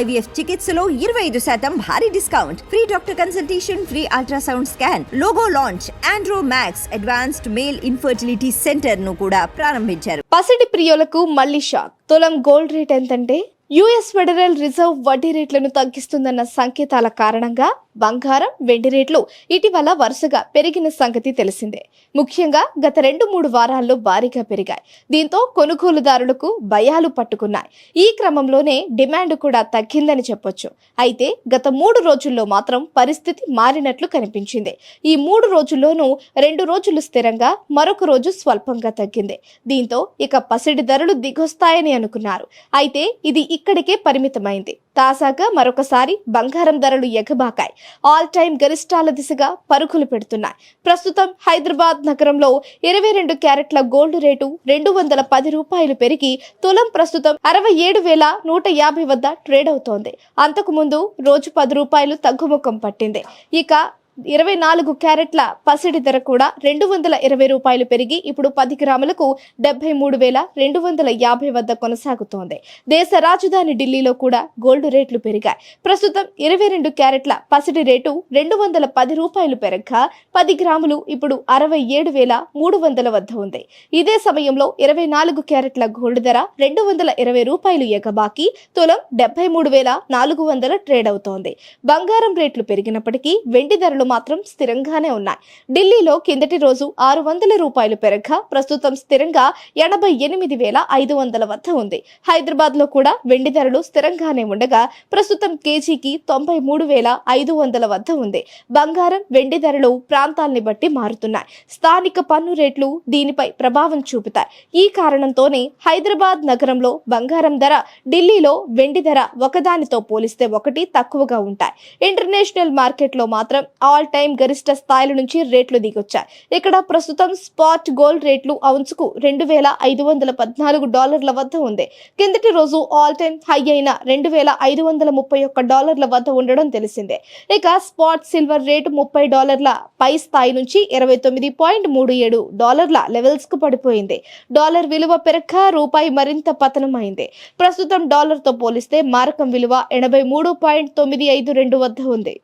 IVF చికిత్సలో ఇరవై ఐదు శాతం భారీ discount. Free doctor consultation free ultrasound scan logo launch Andro Max advanced male infertility సెంటర్ను కూడా ప్రారంభించారు. పసిడి ప్రియులకు మళ్ళీ షాక్. తులం గోల్డ్ రేట్ ఎంతంటే? యుఎస్ ఫెడరల్ రిజర్వ్ వడ్డీ రేట్లను తగ్గిస్తుందన్న సంకేతాల కారణంగా బంగారం వెండి రేట్లు. ఇటీవల వరుసగా పెరిగిన సంగతి తెలిసిందే. ముఖ్యంగా గత రెండు మూడు వారాల్లో భారీగా పెరిగాయి. దీంతో కొనుగోలుదారులకు భయాలు పట్టుకున్నాయి. ఈ క్రమంలోనే డిమాండ్ కూడా తగ్గిందని చెప్పొచ్చు. అయితే గత మూడు రోజుల్లో మాత్రం పరిస్థితి మారినట్లు కనిపించింది. ఈ మూడు రోజుల్లోనూ రెండు రోజులు స్థిరంగా మరొక రోజు స్వల్పంగా తగ్గింది. దీంతో ఇక పసిడి ధరలు దిగొస్తాయని అనుకున్నారు. అయితే ఇది ఇక్కడికే పరిమితమైంది. తాజాగా మరొకసారి బంగారం ధరలు ఎగబాకాయి. ఆల్ టైమ్ గరిష్టాల దిశగా పరుగులు పెడుతున్నాయి. ప్రస్తుతం హైదరాబాద్ నగరంలో ఇరవై రెండు క్యారెట్ల గోల్డ్ రేటు రెండు వందల పది రూపాయలు పెరిగి తులం ప్రస్తుతం అరవై ఏడు వేల నూట యాభై వద్ద ట్రేడ్ అవుతోంది. అంతకుముందు రోజు పది రూపాయలు తగ్గుముఖం పట్టింది. ఇక ఇరవై నాలుగు క్యారెట్ల పసిడి ధర కూడా రెండు వందల ఇరవై రూపాయలు పెరిగి ఇప్పుడు పది గ్రాములకు డెబ్బై మూడు వేల రెండు వందల యాభై వద్ద కొనసాగుతోంది. దేశ రాజధాని ఢిల్లీలో కూడా గోల్డ్ రేట్లు పెరిగాయి. ప్రస్తుతం ఇరవై రెండు క్యారెట్ల పసిడి రేటు రెండు వందల పది రూపాయలు పెరగ్గా పది గ్రాములు ఇప్పుడు అరవై ఏడు వేల మూడు వందల వద్ద ఉంది. ఇదే సమయంలో ఇరవై నాలుగు క్యారెట్ల గోల్డ్ ధర రెండు వందల ఇరవై రూపాయలు ఎగబాకి తులం డెబ్బై మూడు వేల నాలుగు వందల ట్రేడ్ అవుతోంది. బంగారం రేట్లు పెరిగినప్పటికీ వెండి ధరలు మాత్రం స్థిరంగానే ఉన్నాయి. ఢిల్లీలో కిందటి రోజు ఆరు వందల రూపాయలు పెరగగా ప్రస్తుతం స్థిరంగా ఎనభై ఎనిమిది వేల ఐదు వందల వద్ద ఉంది. హైదరాబాద్లో కూడా వెండి ధరలు స్థిరంగానే ఉండగా ప్రస్తుతం కేజీకి తొంభై మూడు వేల ఐదు వందల వద్ద ఉంది. బంగారం వెండి ధరలు ప్రాంతాల్ని బట్టి మారుతున్నాయి. స్థానిక పన్ను రేట్లు దీనిపై ప్రభావం చూపుతాయి. ఈ కారణంతోనే హైదరాబాద్ నగరంలో బంగారం ధర ఢిల్లీలో వెండి ధర ఒకదానితో పోలిస్తే ఒకటి తక్కువగా ఉంటాయి. ఇంటర్నేషనల్ మార్కెట్లో మాత్రం ఆల్ టైమ్ గరిష్ట స్థాయిల నుంచి రేట్లు దిగొచ్చాయి. ఇక్కడ ప్రస్తుతం స్పాట్ గోల్డ్ రేట్లు అవున్స్కు రెండు వేల ఐదు వందల పద్నాలుగు డాలర్ల వద్ద ఉంది. కిందటి రోజు ఆల్ టైమ్ హై అయిన రెండు వేల ఐదు వందల ముప్పై ఒక్క డాలర్ల వద్ద ఉండడం తెలిసిందే. ఇక స్పాట్ సిల్వర్ రేటు ముప్పై డాలర్ల పై స్థాయి నుంచి ఇరవై తొమ్మిది పాయింట్ మూడు ఏడు డాలర్ల లెవెల్స్కు పడిపోయింది. డాలర్ విలువ పెరక్క రూపాయి మరింత పతనమైంది. ప్రస్తుతం డాలర్తో పోలిస్తే మారకం విలువ ఎనభై మూడు పాయింట్ తొమ్మిది ఐదు రెండు వద్ద ఉంది.